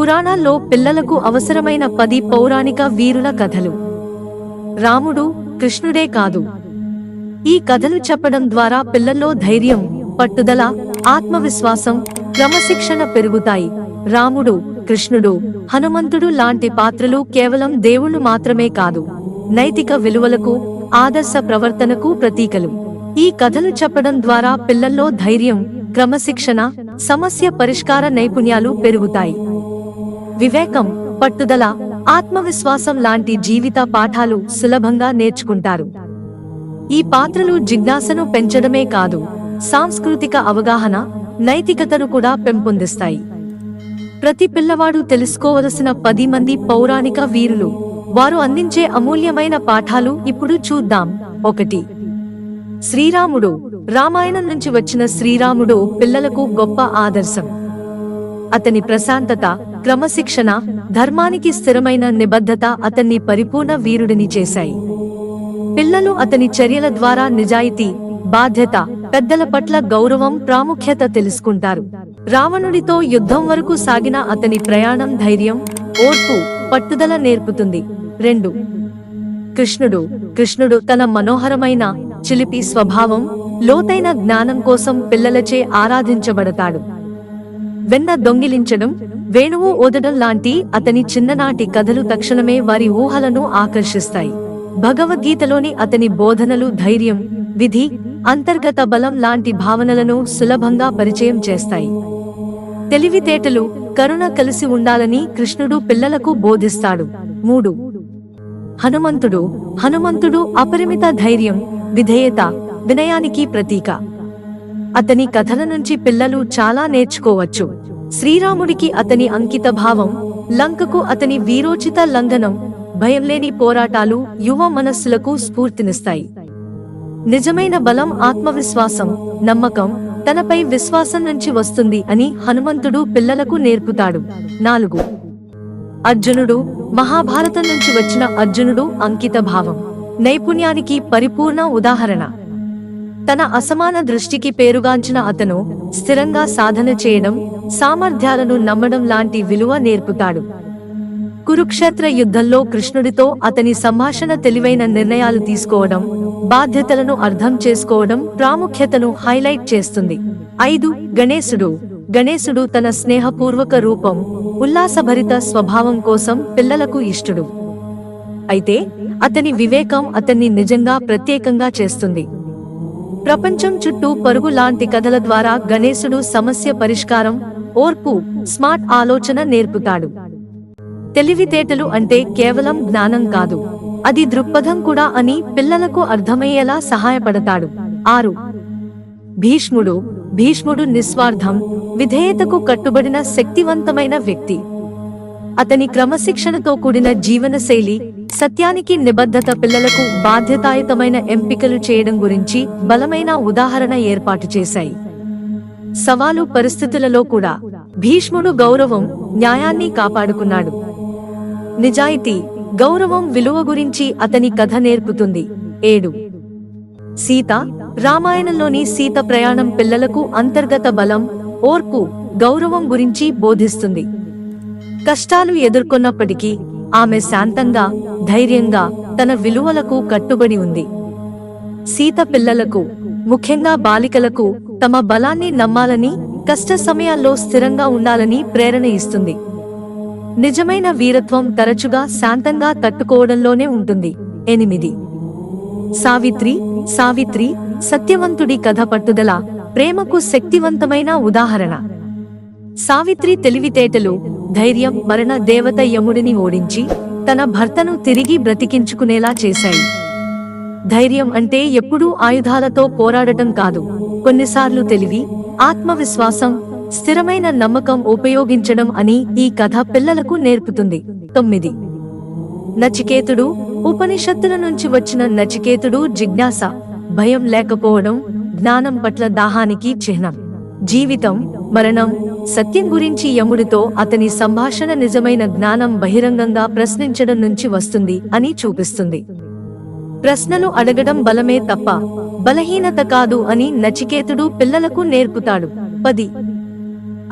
పురాణాల్లో పిల్లలకు అవసరమైన పది పౌరాణిక వీరుల కథలు. రాముడు కృష్ణుడే కాదు. ఈ కథలు చెప్పడం ద్వారా పిల్లల్లో ధైర్యం పట్టుదల ఆత్మవిశ్వాసం క్రమశిక్షణ పెరుగుతాయి. రాముడు కృష్ణుడు హనుమంతుడు లాంటి పాత్రలు కేవలం దేవుళ్ళు మాత్రమే కాదు. నైతిక విలువలకు ఆదర్శ ప్రవర్తనకు ప్రతీకలు. ఈ కథలు చెప్పడం ద్వారా పిల్లల్లో ధైర్యం క్రమశిక్షణ సమస్య పరిష్కార నైపుణ్యాలు పెరుగుతాయి. వివేకం పట్టుదల ఆత్మవిశ్వాసం లాంటి జీవిత పాఠాలు సులభంగా నేర్చుకుంటారు. ఈ పాత్రలు జిజ్ఞాసను పెంచడమే కాదు సాంస్కృతిక అవగాహన నైతికతను కూడా పెంపొందిస్తాయి. ప్రతి పిల్లవాడు తెలుసుకోవలసిన పది మంది పౌరాణిక వీరులు వారు అందించే అమూల్యమైన పాఠాలు ఇప్పుడు చూద్దాం. ఒకటి. శ్రీరాముడు రామాయణం నుంచి వచ్చిన శ్రీరాముడు పిల్లలకు గొప్ప ఆదర్శం. అతని ప్రశాంతత క్రమశిక్షణ ధర్మానికి స్థిరమైన నిబద్ధత అతన్ని పరిపూర్ణ వీరుడిని చేశాయి. పిల్లలు అతని చర్యల ద్వారా నిజాయితీ బాధ్యత పెద్దల పట్ల గౌరవం ప్రాముఖ్యత తెలుసుకుంటారు. రావణుడితో యుద్ధం వరకు సాగిన అతని ప్రయాణం ధైర్యం ఓర్పు పట్టుదల నేర్పుతుంది. రెండు. కృష్ణుడు. కృష్ణుడు తన మనోహరమైన చిలిపి స్వభావం లోతైన జ్ఞానం కోసం పిల్లలచే ఆరాధించబడతాడు. వెన్న దొంగిలించడం వేణువు ఓదడం లాంటి అతని చిన్ననాటి కథలు తక్షణమే వారి ఊహలను ఆకర్షిస్తాయి. భగవద్గీతలోని అతని బోధనలు ధైర్యం విధి అంతర్గత బలం లాంటి భావనలను సులభంగా పరిచయం చేస్తాయి. తెలివితేటలు కరుణ కలిసి ఉండాలని కృష్ణుడు పిల్లలకు బోధిస్తాడు. మూడు. హనుమంతుడు. హనుమంతుడు అపరిమిత ధైర్యం విధేయత వినయానికి ప్రతీక. అతని కథల నుంచి పిల్లలు చాలా నేర్చుకోవచ్చు. శ్రీరాముడికి అతని అంకిత భావం లంకకు అతని వీరోచిత లంఘనం భయంలేని పోరాటాలు యువ మనస్సులకు స్ఫూర్తినిస్తాయి. నిజమైన బలం ఆత్మవిశ్వాసం నమ్మకం తనపై విశ్వాసం నుంచి వస్తుంది అని హనుమంతుడు పిల్లలకు నేర్పుతాడు. నాలుగు. అర్జునుడు మహాభారతం నుంచి వచ్చిన అర్జునుడు అంకిత భావం నైపుణ్యానికి పరిపూర్ణ ఉదాహరణ. తన అసమాన దృష్టికి పేరుగాంచిన అతను స్థిరంగా సాధన చేయడం సామర్థ్యాలను నమ్మడం లాంటి విలువ నేర్పుతాడు. కురుక్షేత్ర యుద్ధంలో కృష్ణుడితో అతని సంభాషణ తెలివైన నిర్ణయాలు తీసుకోవడం బాధ్యతలను అర్థం చేసుకోవడం ప్రాముఖ్యతను హైలైట్ చేస్తుంది. ఐదు గణేశుడు. గణేశుడు తన స్నేహపూర్వక రూపం ఉల్లాసభరిత స్వభావం కోసం పిల్లలకు ఇష్టడు. అయితే అతని వివేకం అతన్ని నిజంగా ప్రత్యేకంగా చేస్తుంది. ప్రపంచం చుట్టూ పరుగు లాంటి కథల ద్వారా గణేశుడు సమస్య పరిష్కారం ఓర్పు స్మార్ట్ ఆలోచన నేర్పుతాడు. తెలివితేటలు అంటే కేవలం జ్ఞానం కాదు. అది దృక్పథం కూడా అని పిల్లలకు అర్థమయ్యేలా సహాయపడతాడు. ఆరు. భీష్ముడు. భీష్ముడు నిస్వార్థం విధేయతకు కట్టుబడిన శక్తివంతమైన వ్యక్తి. అతని క్రమశిక్షణతో కూడిన జీవనశైలి సత్యానికి నిబద్ధత పిల్లలకు బాధ్యతాయుతమైన ఎంపికలు చేయడం గురించి బలమైన ఉదాహరణ ఏర్పాటు చేశాయి. సవాలు పరిస్థితులలో కూడా భీష్ముడు గౌరవం న్యాయాన్ని కాపాడుకున్నాడు. నిజాయితీ గౌరవం విలువ గురించి అతని కథ నేర్పుతుంది. ఏడు. సీత రామాయణంలోని సీత ప్రయాణం పిల్లలకు అంతర్గత బలం ఓర్పు గౌరవం గురించి బోధిస్తుంది. కష్టాలు ఎదుర్కొన్నప్పటికీ ఆమె శాంతంగా ధైర్యంగా తన విలువలకు కట్టుబడి ఉంది. సీత పిల్లలకు ముఖ్యంగా బాలికలకు తమ బలాన్ని నమ్మాలని కష్ట సమయాల్లో స్థిరంగా ఉండాలని ప్రేరణ ఇస్తుంది. నిజమైన వీరత్వం తరచుగా శాంతంగా తట్టుకోవడంలోనే ఉంటుంది. ఎనిమిది. సావిత్రి సావిత్రి సత్యవంతుడి కథ పట్టుదల ప్రేమకు శక్తివంతమైన ఉదాహరణ. సావిత్రి తెలివితేటలు ధైర్యం మరణ దేవత యముడిని ఓడించి తన భర్తను తిరిగి బ్రతికించుకునేలా చేశాయి. ధైర్యం అంటే ఎప్పుడూ ఆయుధాలతో పోరాడటం కాదు. కొన్నిసార్లు తెలివి ఆత్మవిశ్వాసం స్థిరమైన నమ్మకం ఉపయోగించడం అని ఈ కథ పిల్లలకు నేర్పుతుంది. తొమ్మిది. నచికేతుడు ఉపనిషత్తుల నుంచి వచ్చిన నచికేతుడు జిజ్ఞాస భయం లేకపోవడం జ్ఞానం పట్ల దాహానికి చిహ్నం. జీవితం మరణం సత్యం గురించి యముడితో అతని సంభాషణ నిజమైన జ్ఞానం బహిరంగంగా ప్రశ్నించడం నుంచి వస్తుంది అని చూపిస్తుంది. ప్రశ్నలు అడగడం బలమే తప్ప బలహీనత కాదు అని నచికేతుడు పిల్లలకు నేర్పుతాడు. పది.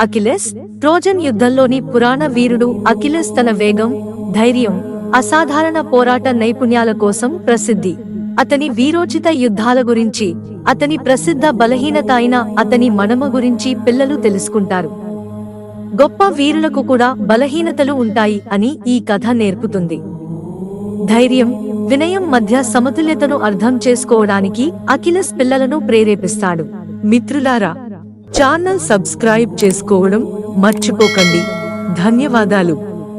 అఖిలెస్ ట్రోజన్ యుద్ధంలోని పురాణ వీరుడు అఖిలెస్ తన వేగం ధైర్యం అసాధారణ పోరాట నైపుణ్యాల కోసం ప్రసిద్ధి. అతని వీరోచిత యుద్ధాల గురించి అతని ప్రసిద్ధ బలహీనత అయిన అతని మనమ గురించి పిల్లలు తెలుసుకుంటారు. గొప్ప వీరులకు కూడా బలహీనతలు ఉంటాయి అని ఈ కథ నేర్పుతుంది. ధైర్యం వినయం మధ్య సమతుల్యతను అర్థం చేసుకోవడానికి అఖిలస్ పిల్లలను ప్రేరేపిస్తాడు. మిత్రులారా ఛానల్ సబ్స్క్రైబ్ చేసుకోవడం మర్చిపోకండి. ధన్యవాదాలు.